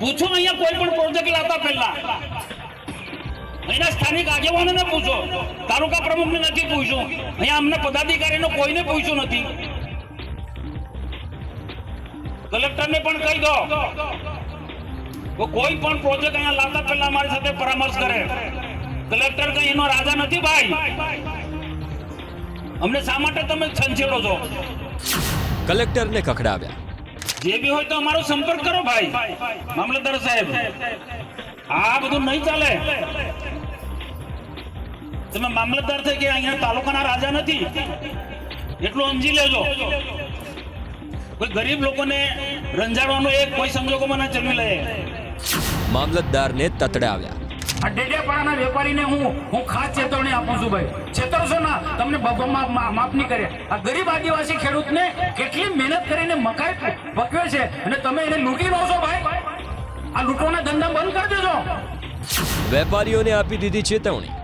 પૂછો અહીંયા કોઈ પણ પ્રોજેક્ટ લાવતા પહેલા. અહીંના સ્થાનિક આગેવાનોને પૂછો. તાલુકા પ્રમુખને નથી પૂછ્યું. અહીંયા અમને પદાધિકારીનો કોઈને પૂછ્યું નથી. કલેક્ટરને પણ કહી દો. કોઈ પણ પ્રોજેક્ટ અહીંયા લાવતા પહેલા અમારી સાથે પરામર્શ કરે. કલેક્ટર કઈ એનો રાજા નથી ભાઈ. અમને શા માટે તમે છંછેડો છો? કલેક્ટરને ખખડાવ્યા. જે બી હોય તો અમારો સંપર્ક કરો ભાઈ. મામલતદાર સાહેબ, આ બધું નહીં ચાલે. તમે મામલતદાર થઈ કે અહીંયા તાલુકાના રાજા નથી? એટલું સમજી લેજો. કોઈ ગરીબ લોકોને રંજાડવાનો એક કોઈ સંજોગોમાં ના જન્મી લે. મામલતદારને તતડાવ્યા. આ ડેડિયાપાડાના વેપારીને હું હું ખાસ ચેતવણી આપું છું ભાઈ. છેતરશો ના, તમને માફ નહીં કરે. આ ગરીબ આદિવાસી ખેડૂતને કેટલી મહેનત કરીને મકાઈ પકવે છે અને તમે એને લૂંટી લો છો ભાઈ. આ લૂંટવાના ધંધા બંધ કરી દેજો. વેપારીઓને આપી દીધી ચેતવણી.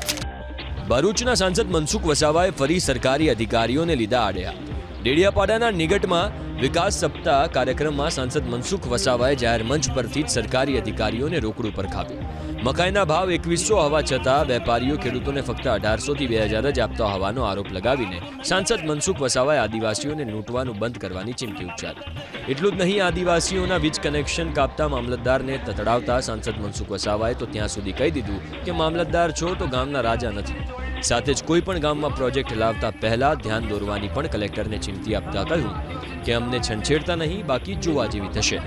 ભરૂચના સાંસદ મનસુખ વસાવાએ ફરી સરકારી અધિકારીઓને લીધા આડ્યા ડેડિયાપાડાના નિગટમાં વિકાસ સપ્તાહ કાર્યક્રમમાં સાંસદ મનસુખ વસાવાએ જાહેર મંચ પરથી જ સરકારી અધિકારીઓને રોકડું પર ખાવ્યું મકાઈના ભાવ એકવીસો હોવા છતાં વેપારીઓ ખેડૂતોને ફક્ત અઢારસોથી બે હજાર જ આપતા હોવાનો આરોપ લગાવીને સાંસદ મનસુખ વસાવાએ આદિવાસીઓને લૂંટવાનું બંધ કરવાની ચીમકી ઉચ્ચારી. એટલું જ નહીં, આદિવાસીઓના વીજ કનેક્શન કાપતા મામલતદારને તતડાવતા સાંસદ મનસુખ વસાવાએ તો ત્યાં સુધી કહી દીધું કે મામલતદાર છો તો ગામના રાજા નથી. સાથે જ કોઈ પણ ગામમાં પ્રોજેક્ટ લાવતા પહેલા ધ્યાન દોરવાની પણ કલેક્ટરને ચીમકી આપતા કહ્યું કે અમને છંછેડતા નહીં, બાકી જોવા જેવી થશે.